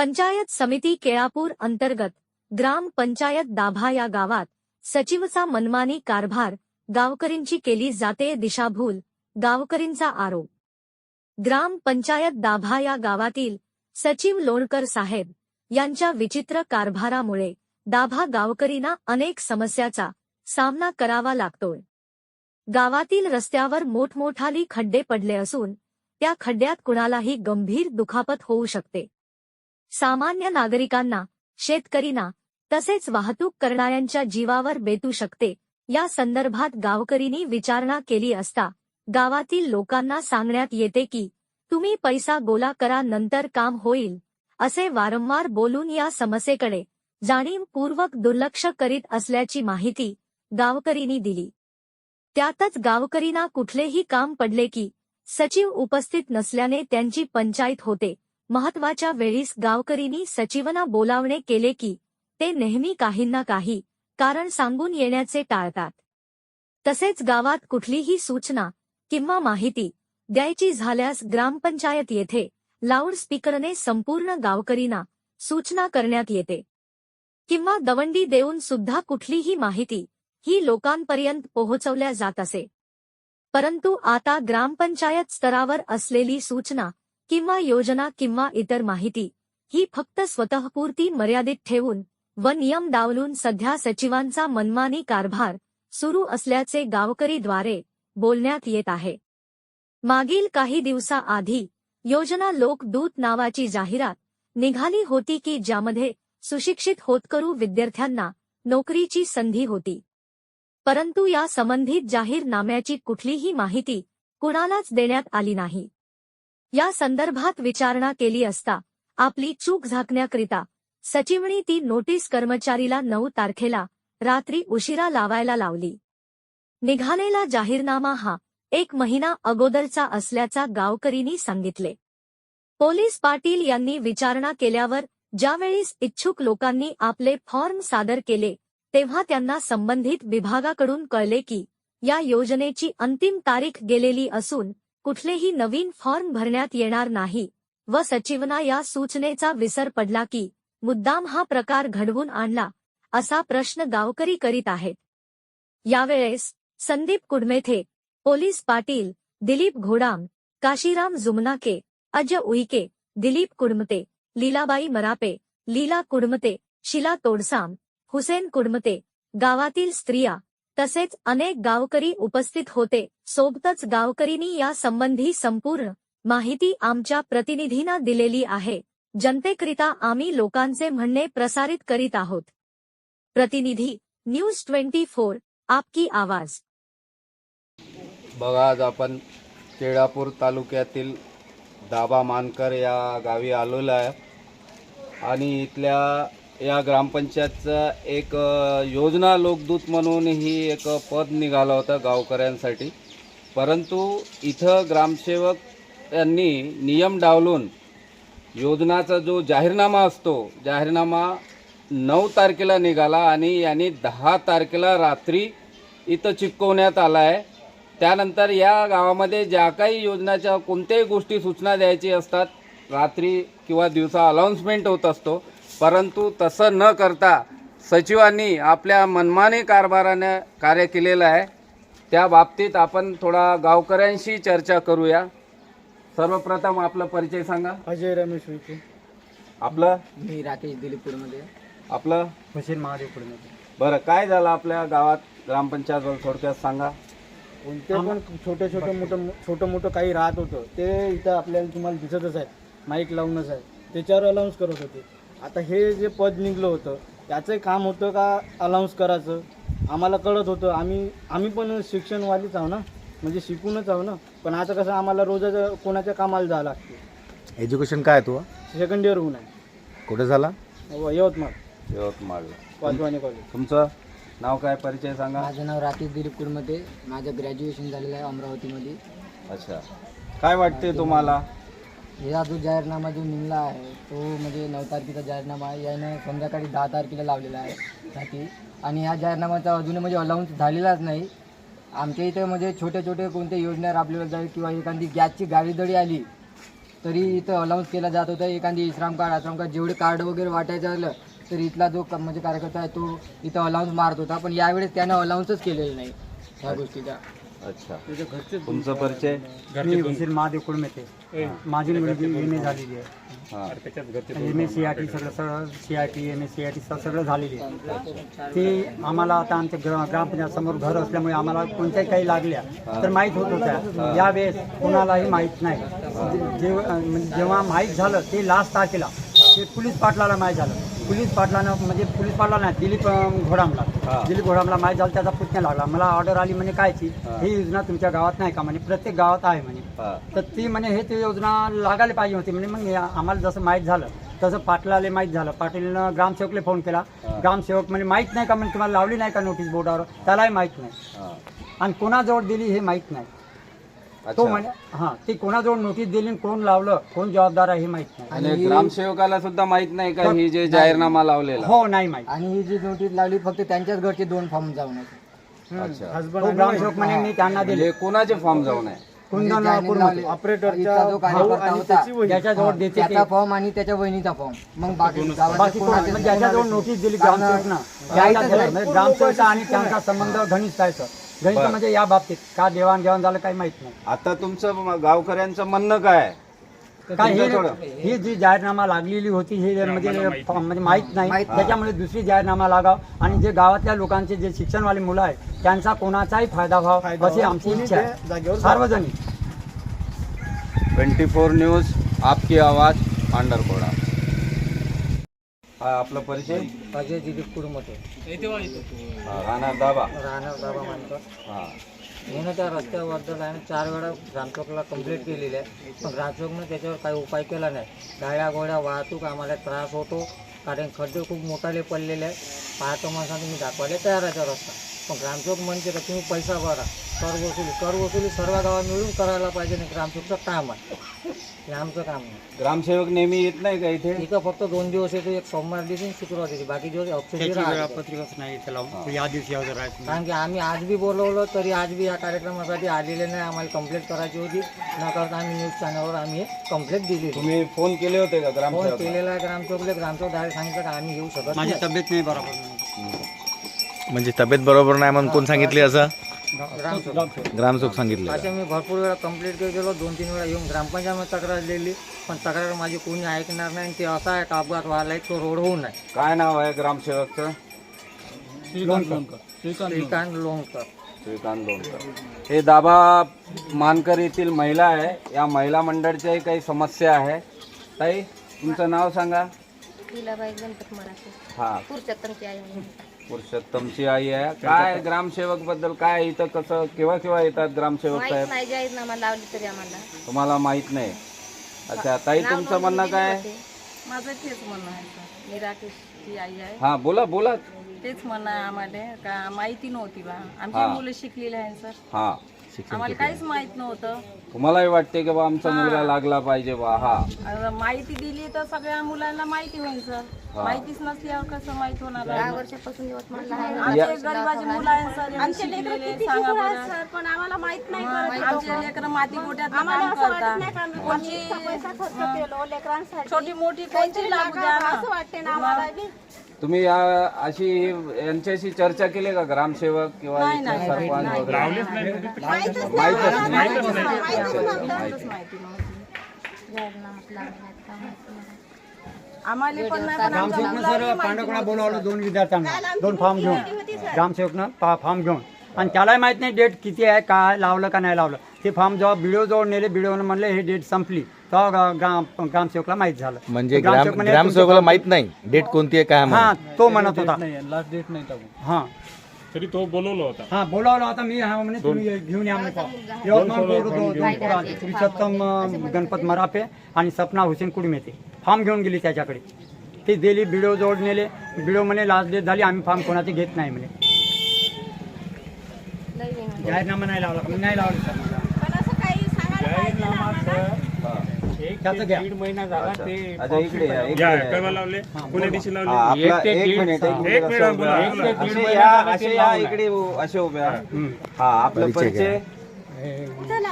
पंचायत समिती केळापूर अंतर्गत ग्राम पंचायत दाभा या गावात सचिवचा मनमानी कारभार गावकरींची केली जाते दिशाभूल गावकरींचा आरोप. ग्राम पंचायत दाभा या गावातील सचिव लोणकर साहेब यांच्या विचित्र कारभारामुळे दाभा गावकरींना अनेक समस्याचा सामना करावा लागतोय. गावातील रस्त्यावर मोठमोठाली खड्डे पडले असून त्या खड्ड्यात कुणालाही गंभीर दुखापत होऊ शकते. सामान्य नागरिकांना शेतकरींना तसेच वाहतूक करणाऱ्यांच्या जीवावर बेतू शकते. या संदर्भात गावकरींनी विचारणा केली असता गावातील लोकांना सांगण्यात येते की तुम्ही पैसा गोला करा नंतर काम होईल असे वारंवार बोलून या समस्येकडे जाणीवपूर्वक दुर्लक्ष करीत असल्याची माहिती गावकरींनी दिली. त्यातच गावकरींना कुठलेही काम पडले की सचिव उपस्थित नसल्याने त्यांची पंचायत होते. महत्त्वाच्या वेळीस गावकरींनी सचिवना बोलावणे केले की ते नेहमी काहींना काही कारण सांगून येण्याचे टाळतात. तसेच गावात कुठलीही सूचना किंवा माहिती द्यायची झाल्यास ग्रामपंचायत येथे लाऊडस्पीकरने संपूर्ण गावकरींना सूचना करण्यात येते. किंवा दवंडी देऊन सुद्धा कुठलीही माहिती ही लोकांपर्यंत पोहोचवल्या जात असे. परंतु आता ग्रामपंचायत स्तरावर असलेली सूचना किंवा योजना किंवा इतर माहिती ही फक्त स्वतःपुरती मर्यादित ठेवून व नियम डावलून सध्या सचिवांचा मनमानी कारभार सुरू असल्याचे गावकरीद्वारे बोलण्यात येत आहे. मागील काही दिवसाआधी योजना लोकदूत नावाची जाहिरात निघाली होती की ज्यामध्ये सुशिक्षित होतकरू विद्यार्थ्यांना नोकरीची संधी होती. परंतु या संबंधित जाहीरनाम्याची कुठलीही माहिती कुणालाच देण्यात आली नाही. या संदर्भात विचारणा केली असता आपली चूक झाकण्याकरिता सचिवणी ती नोटीस कर्मचारीला नऊ तारखेला रात्री उशिरा लावायला लावली. निघालेला जाहीरनामा हा एक महिना अगोदरचा असल्याचा गावकरींनी सांगितले. पोलीस पाटील यांनी विचारणा केल्यावर ज्यावेळीस इच्छुक लोकांनी आपले फॉर्म सादर केले तेव्हा त्यांना संबंधित विभागाकडून कळले की या योजनेची अंतिम तारीख गेलेली असून कुठलेही नवीन फॉर्म भरण्यात येणार नाही. व सचिवना या सूचनेचा विसर पडला की मुद्दाम हा प्रकार घडवून आणला असा प्रश्न गावकरी करीत आहेत. यावेळेस संदीप कुडमेथे पोलीस पाटील दिलीप घोडाम काशीराम जुमनाके अजय उईके दिलीप कुडमते लीलाबाई मरापे लीला कुडमते शिला तोडसाम हुसेन कुडमते गावातील स्त्रिया तसेच अनेक गावकरी उपस्थित होते. सोबतच गावकरींनी या संबंधी संपूर्ण माहिती आमच्या प्रतिनिधींना दिलेली आहे. जनतेकरिता आम्ही लोकांचे म्हणणे प्रसारित करीत आहोत. प्रतिनिधी न्यूज ट्वेंटी फोर आपकी आवाज. बघा आज आपण केळापूर तालुक्यातील दाबा मानकर या गावी आलेलो आहे. आणि इथल्या या ग्रामपंचायतचं एक योजना लोकदूत म्हणून ही एक पद निघालं होतं गावकऱ्यांसाठी. परंतु इथं ग्रामसेवक यांनी नियम डावलून योजनाचा जो जाहीरनामा असतो जाहीरनामा नऊ तारखेला निघाला आणि यांनी दहा तारखेला रात्री इथं चिपकवण्यात आला आहे त्यानंतर या गावामध्ये ज्या काही योजनाच्या कोणत्याही गोष्टी सूचना द्यायची असतात रात्री किंवा दिवसा अनाऊन्समेंट होत असतो परंतु तसं न करता सचिवांनी आपल्या मनमानी कारभाराने कार्य केलेलं आहे. त्या बाबतीत आपण थोडा गावकऱ्यांशी चर्चा करूया. सर्वप्रथम आपला परिचय सांगा. अजय रमेश विखे. आपलं? मी राकेश दिलीपूरमध्ये. आपलं? हुसेन महादेवपूरमध्ये. बरं काय झालं आपल्या गावात? ग्रामपंचायत थोडक्यात सांगा. कोणते पण छोटे छोटे मोठं छोटं मोठं काही राहत होतं ते इथं आपल्याला तुम्हाला दिसतच आहे माईक लावूनच आहे त्याच्यावर अलाउन्स करत होते. आता हे जे पद निघलं होतं त्याचं काम होतं का अलाउन्स करायचं? आम्हाला कळत होतं. आम्ही आम्ही पण शिक्षणवालीच आहो ना? म्हणजे शिकूनच आहो ना? पण आता कसं आम्हाला रोजच कोणाच्या कामाला जावं लागते? एज्युकेशन काय तू सेकंड इयर होऊन आहे. कुठे झाला? व यवतमाळ. यवतमाळ. वाधवानी कॉलेज तुमचं नाव काय? परिचय सांगा. माझं नाव राकेश दिलीपपूरमध्ये माझं ग्रॅज्युएशन झालेलं आहे अमरावतीमध्ये. अच्छा. काय वाटते तुम्हाला? हा जो जाहीरनामा जो निघाला आहे तो म्हणजे नऊ तारखेचा जाहीरनामा आहे. यानं संध्याकाळी दहा तारखेला लावलेला आहे साठी आणि ह्या जाहीरनामाचा अजून म्हणजे अलाउन्स झालेलाच नाही. आमच्या इथे म्हणजे छोटे छोटे कोणत्या योजना राबवल्या जाईल किंवा एखादी गॅसची गाडी दडी आली तरी इथं अलाउन्स केला जात होता. एखादी इश्राम कार्ड आश्रम कार्ड जेवढे कार्ड वगैरे वाटायचं झालं तर इथला जो क- म्हणजे कार्यकर्ता आहे तो इथं अलाउन्स मारत होता. पण यावेळेस त्यानं अलाउन्सच केलेलं नाही ह्या गोष्टीचा. अच्छा. तुमचा परिचय? मी वसील महादेव कुळमेते माझी मुलगी एम ए झालेली आहे. हा. M A C I T सगळं सगळं C I T M A C I T सगळं झालेली आहे. ती आम्हाला आता आमच्या ग्र ग्रामपंचायत समोर घर असल्यामुळे आम्हाला कोणत्याही काही लागल्या तर माहीत होत होत्या. यावेळेस कोणालाही माहीत नाही. जेव म्हणजे जेव्हा माहीत झालं ते लास्ट तारखेला ते पोलीस पाटलाला माहीत झालं. पोलीस पाटलानं म्हणजे पोलीस पाटला नाही दिलीप अं, घोडामला. हा. दिलीप घोडामला माहीत झालं त्याचा पुतण्या लागला. मला ऑर्डर आली म्हणे कायची हा. ही योजना तुमच्या गावात नाही का म्हणे? प्रत्येक गावात आहे म्हणे. हा. तर ती म्हणे हे ती योजना लागायला पाहिजे होती म्हणजे मग या- आम्हाला जसं माहीत झालं तसं पाटलाला माहीत झालं. पाटीलनं ग्रामसेवकला फोन केला. ग्रामसेवक म्हणजे माहीत नाही का म्हणजे तुम्हाला लावली नाही का नोटीस बोर्डावर त्यालाही माहीत नाही. हा. आणि कोणाजवळ दिली हे माहीत नाही. तो म्हणे हां ती कोणाजवळ नोटीस दिली आणि कोण लावलं कोण जबाबदार आहे हे माहीत नाही. आणि ग्रामसेवकाला सुद्धा माहीत नाही का ही जे जाहीरनामा लावलेला? हो नाही माहीत. आणि ही जी नोटीस लावली फक्त त्यांच्याच घरचे दोन फॉर्म जाऊन आहेत. अच्छा. तो ग्रामसेवक म्हणे मी त्यांना दिले. म्हणजे कोणाचे फॉर्म जाऊन आहे? म्हणजे कुंदन ज्याने लावले- ऑपरेटरचा इथला जो कार्यकर्ता होता ज्याच्याजवळ देते ते- त्याचा फॉर्म आणि त्याच्या वहिनीचा फॉर्म. मग बाकी गावातले बाकी कोण कोणाचे- म्हणजे ज्याच्याजवळ नोटीस दिली ग्रामसेवकनं. त्याला दिलं. म्हणजे ग्रामसेवकचा आणि त्यांचा संबंध घनिष्ठ आहे सर. बरं. म्हणजे या बाबतीत का देवाणघेवाण झालं काही माहीत नाही. आता तुमचं म- गावकऱ्यांचं म्हणणं काय? आहे? काय? हे ही जी जाहीरनामा लागलेली होती हे म्हणजे म्हणजे माहीत नाही. त्याच्यामुळे दुसरी जाहीरनामा लागाव आणि जे गावातल्या लोकांचे जे शिक्षणवाले मुलं आहेत त्यांचा कोणाचाही फायदा व्हावा अशी आमची इच्छा आहे. सार्वजनिक. ट्वेंटी फोर न्यूज आपकी आवाज पांढरकोडा हा आपला परिचय. अजय दिलीप कुडमते हा, राहणार दाबा. राहणार बाबा मानकर हा. मी त्या रस्त्याबद्दल आहे चार वेळा ग्रामचौकला कंप्लेंट केलेली आहे. पण ग्रामचौकनं त्याच्यावर काही उपाय केला नाही. गाड्या गोड्या वाहतूक आम्हाला त्रास होतो. कारण खड्डे खूप मोठाले पडलेले आहे पाहतो माणसाने मी दाखवायला तयार आहे तो रस्ता. पण ग्रामचौक म्हणते का तुम्ही पैसा भरा. कर वसुली कर वसुली सर्व गावात मिळून करायला पाहिजे नाही ग्रामचौकचं काम आहे. हे आमचं काम ग्रामसेवक नेहमी येत नाही का इथे? इथं फक्त दोन दिवस येतो एक सोमवार दिवशी आणि शुक्रवार दिवशी. बाकी दिवस ऑप्शन वेळापत्रकच नाही त्याला या दिवशी हजर कारण की आम्ही आज बी बोलवलं तरी आज बी या कार्यक्रमासाठी आलेले नाही. आम्हाला कंप्लेंट करायची होती. न करता आम्ही न्यूज चॅनलवर आम्ही कंप्लेंट दिली तुम्ही फोन केले होते का फोन ग्रामसेवक केलेला आहे ग्रामचौकले ग्रामचौक डायरेक्ट सांगितलं का आम्ही येऊ शकत माझी नाही. तब्येत नाही बरोबर. म्हणजे तब्येत बरोबर नाही म्हणून कोण सांगितले असं? ग्रामचौक सांगितले असे मी भरपूर वेळा कंप्लेंट गेलो दोन तीन वेळा येऊन ग्रामपंचायत तक्रार दिली पण तक्रार माझी कोणी ऐकणार नाही आणि ते असा आहे का अपघात व्हायला आहे, तो रोड होऊ नये. काय नाव आहे ग्रामसेवकचं? श्रीकांत लोणकर. श्रीकांत लोणकर. हे दाबा मानकर येथील महिला आहे. या महिला मंडळच्याही काही समस्या आहे. ताई तुमचं नाव सांगा. गणपत हा. पुरुषोत्तमची आई आहे. काय ग्रामसेवकबद्दल काय इथं कसं केव्हा केव्हा येतात ग्रामसेवक माहीत साहेब? नाही जाहीरनामा लावली तरी आम्हाला. तुम्हाला माहीत नाही. अच्छा ताई नाव तुमचं म्हणणं काय? होती. माझं तेच म्हणणं आहे सर. मी राकेशची आई आहे. हा बोला बोला. तेच म्हणणं आहे आम्हाला का माहिती नव्हती बा. आमची हा. मुलं शिकलेली आहे सर. हा. आम्हाला काहीच माहीत नव्हतं. तुम्हालाही वाटते की बा आमचा मुलगा लागला पाहिजे बा हा. आता माहिती दिली तर सगळ्या मुलांना माहिती होईल सर. माहितीच नसल्यावर कसं माहीत होणार? आहे? दहा वर्षापासून यवतमाळला आहे. आमचे गरीबाचे मुलं आहेत सर. एवढे शिकलेले सांगा बरं. पण आम्हाला माहीत नाही आमचे लेकर माती गोट्यात काम करतात. कोणची छोटी मोठी कोणची लागू द्या ना. तुम्ही या अशी यांच्याशी चर्चा केली का ग्रामसेवक किंवा इथले सरपंच वगैरे? माहितच नाही. माहिती नाही. माहीत. आम्हाला पण नाही पण आमच्या ग्रामसेवकनं सर पांडवकडा बोलावलं दोन विद्यार्थ्यांना. दोन फॉर्म घेऊन. ग्रामसेवकनं फॉर्म घेऊन. आणि त्यालाही माहीत नाही डेट किती आहे काय लावलं का नाही लावलं. ते फॉर्म जेव्हा बिडिओ जवळ नेले बिडिओनं म्हणले हे डेट संपली. तेव्हा ग्राम ग्रामसेवकला माहीत झालं. म्हणजे ग्रामसेवक ग्राम म्हणे, ग्रामसेवकाला माहीत नाही डेट कोणती आहे काय हा तो म्हणत होता. लास्ट डेट नाही टाकू हा. तरी तो बोलवला होता. हा बोलावलं आता मी हा म्हणे तुम्ही घेऊन या म्हणे फॉर्म. यवतमाळ बोर्ड दो- दोन पोरं आले. पुरुषोत्तम अं, गणपत मराठे आणि सपना हुसेन कुडमेते. फॉर्म घेऊन गेली त्याच्याकडे. ते दिली बिडो जवळ नेले. बिडो म्हणे लास्ट डेट झाली आम्ही फॉर्म कोणाचे घेत नाही म्हणे. म्हणजे. जाहीरनामा नाही लावला मी नाही लावलं सर मला. त्याचं घ्या. अच्छा. अच्छा, इकडे या इकडे या या. केव्हा लावले? कोण्या दिवशी हा, लावले आपला एक मिनिट एक मिनिट मिनिट असं बोला, उभे बोला. राहा. असे या असे या इकडे उ- असे उभे राहा. हा आपला परिचय.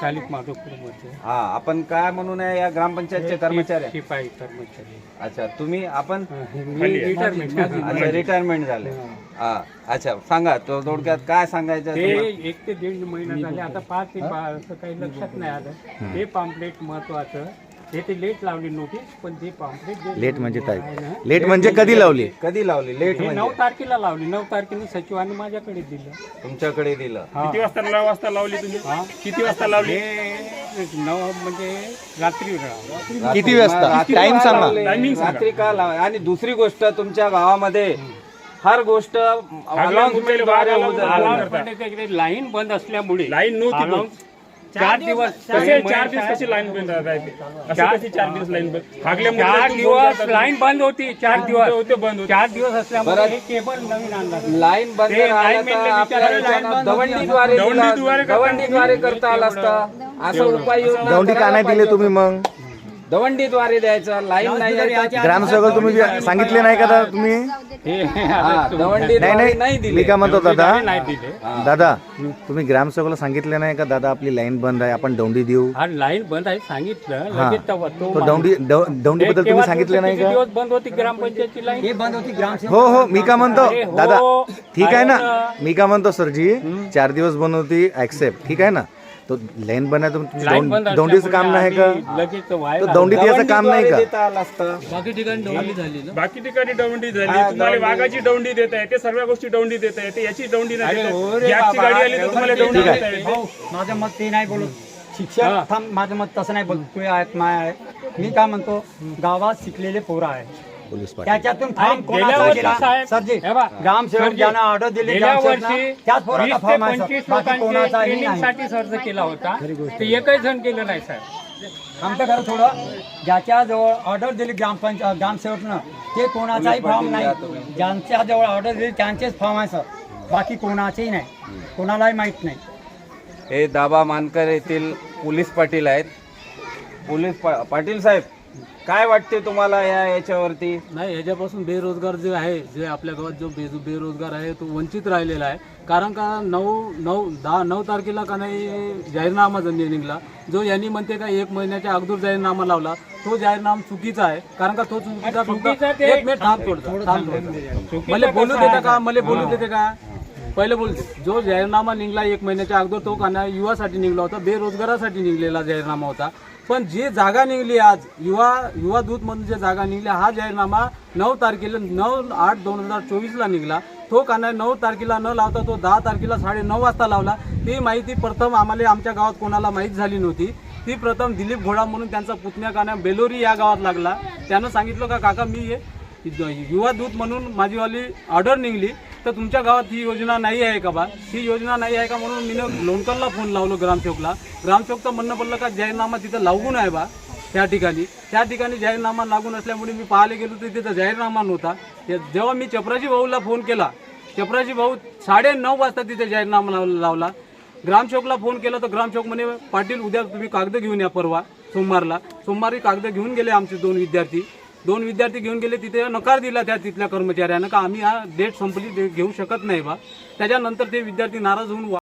शालिक माधवपूरमध्ये हा आपण काय म्हणून आहे या ग्रामपंचायतचे कर्मचारी आहे? शिपाई कर्मचारी. अच्छा तुम्ही आपण मी रिटायरमेंट अच्छा रिटायरमेंट झाले. हा. अच्छा सांगा तो थोडक्यात काय सांगायचं ते तुम्हाला? एक ते दीड महिना झाले. आता पाच ते पा- असं काही लक्षात नाही आलं. ते पॉम्पलेट महत्वाचं. हे ते लेट लावली नोटीस पण ते पॉम्पलेट लेट म्हणजे तारीख. लेट म्हणजे कधी लावली? कधी लावली? लेट हे म्हणजे? नऊ तारखेला लावली. नऊ तारखेने सचिवांनी माझ्याकडे दिलं. तुमच्याकडे दिलं. किती वाजता नऊ वाजता लावली तुम्ही? किती वाजता लावली? हे नऊ म्हणजे रात्री किती वाजता? रात्री टाइम का सांगा. लावले? Timing सांगा. रात्री का लावले? आणि दुसरी गोष्ट तुमच्या गावामध्ये हर गोष्ट होत-. लाईन बंद असल्यामुळे लाईन नव्हती पण. चार दिवस कसे चार दिवस कशी लाईन बंद राहते? असे कशी चार दिवस लाईन बंद? हागल्यामुळे चार तुम्ही बोलता दिवस. लाईन बंद होती चार दिवस. होते बंद होते. चार दिवस असल्यामुळे बरं. हे केबल नवीन आणला लाईन बंद ते राहिलं लाईन तर मेनने आपल्या विचारलं, याच्यानं लाईन बंद होती. दवंडीद्वारे दिला- दवंडीद्वारे करता. दवंडीद्वारे करता आलं असतं. असं उपाय योजना दौंडी का नाही दिले तुम्ही मग? दवंडीद्वारे द्यायचं लाईन नाही. ग्रामसेवक तुम्ही जे सांगितले नाही का दादा तुम्ही? हा, नाही दवंडीद्वारे नाही नाही दिले. मी काय म्हणतो दादा? नाही दिले. दादा तुम्ही ग्रामसेवकला सांगितले नाही का दादा आपली लाईन बंद आहे आपण दौंडी देऊ? हा लाईन बंद आहे सांगितलं. हा. लगेच तेव्हा तो तो दौंडी दौंडी बद्दल तुम्ही सांगितले नाही का? दिवस बंद होती ग्रामपंचायतची लाईन? बंद होती ग्राम हो हो मी का म्हणतो? अरे हो, दादा ठीक आहे ना? आहे ना. मी का म्हणतो सरजी? चार दिवस बंद होती ऍक्सेप्ट ठीक आहे ना? तो लाईन आहे तर तुमची लाईन दौंड- दौंडीचं काम नाही का? असल्यामुळे लगेच तो व्हायला दौंडी द्यायचं काम नाही का? देता आलं असतं. बाकी ठिकाणी डवंडी झाली हा, तुम्हाला. वाघाची डवंडी देत आहे ते सर्व गोष्टी डवंडी देत आहे ते याची डवंडी नाही अरे देत हो आहे. रे गॅसची बाबा, गाडी आली तर तुम्हाला ठीक देत आहे. आहे माझं मत ते नाही बोलत. शिक्षण थांब माझं मत तसं नाही बोलत. तू आहेत माय आहे. मी काय म्हणतो गावात शिकलेले पोरं आहे पोलीस पाटील. त्याच्यातून फॉर्म गेल्या कोणाचा वर्षी गेला साहेब, सरजी हे बा, ग्रामसेवक सरजी, ज्यांना ऑर्डर दिली गेल्या ग्रामसेवकना, वर्षी त्याच पोराचा वीस ते फॉर्म आहे पंचवीस सर. बाकी कोणाचाही नाही. अर्ज केला होता. ते एकही जण केलं नाही साहेब. आमचं घर थोडं ज्याच्या जवळ ऑर्डर दिली ग्रामपंच ग्रामसेवकनं ते कोणाचाही फॉर्म नाही. ज्यांच्या जवळ ऑर्डर दिली त्यांचेच फॉर्म आहे सर बाकी कोणाचेही नाही. कोणालाही माहीत नाही. हे दाबा मानकर येथील पोलीस पाटील आहेत. पोलीस पा- पाटील साहेब काय वाटते तुम्हाला या याच्यावरती? नाही याच्यापासून बेरोजगार जे आहे जे आपल्या गावात जो बेरोजगार आहे तो वंचित राहिलेला आहे. कारण का नऊ नऊ दहा नऊ तारखेला का नाही जाहीरनामा निघला जो यांनी म्हणते का एक महिन्याच्या अगोदर जाहीरनामा लावला तो जाहीरनामा चुकीचा आहे. कारण का तो चुकीचा चुकीचा फक्त ते- एक मिनिट थांब थोडं थांब थोडं. मला बोलू देता का? मला बोलू देते का? पहिले बोलते जो जाहीरनामा निघला एक महिन्याच्या अगोदर तो का नाही युवासाठी निघला होता बेरोजगारासाठी निघलेला जाहीरनामा होता. पण जी जागा निघली आज युवा युवा दूत म्हणून जे जागा निघली हा जाहीरनामा नऊ तारखेला नऊ आठ दोन हजार चोवीसला निघला. तो का नाही नऊ तारखेला न लावता तो दहा तारखेला साडे नऊ वाजता लावला. ती माहिती प्रथम आम्हाला आमच्या गावात कोणाला माहीत झाली नव्हती. ती प्रथम दिलीप घोडा म्हणून त्यांचा पुतण्या काना बेलोरी या गावात लागला. त्यानं सांगितलं का काका मी हे युवा दूत म्हणून माझीवाली ऑर्डर निघली. तर तुमच्या गावात ही योजना नाही आहे का बा? ही योजना नाही आहे का म्हणून मी लोणकरला फोन लावलो ग्रामसेवकला. ग्रामसेवकचं म्हणणं पडलं का जाहीरनामा तिथं लागून आहे बा त्या ठिकाणी. त्या ठिकाणी जाहीरनामा लागून असल्यामुळे मी पाहायला गेलो तर तिथं जाहीरनामा नव्हता. जेव्हा मी चपराजी भाऊला फोन केला चपराजी भाऊ साडे नऊ वाजता तिथे जाहीरनामा लावला. ग्रामसेवकला फोन केला तर ग्रामसेवक म्हणे पाटील उद्या तुम्ही कागद घेऊन या परवा सोमवारला. सोमवारी कागद घेऊन गेले आमचे दोन विद्यार्थी. दोन विद्यार्थी घेऊन गेले तिथे नकार दिला त्या तिथल्या कर्मचाऱ्यानं का आम्ही हा डेट संपली घेऊ शकत नाही बा. त्याच्यानंतर ते विद्यार्थी नाराज होऊन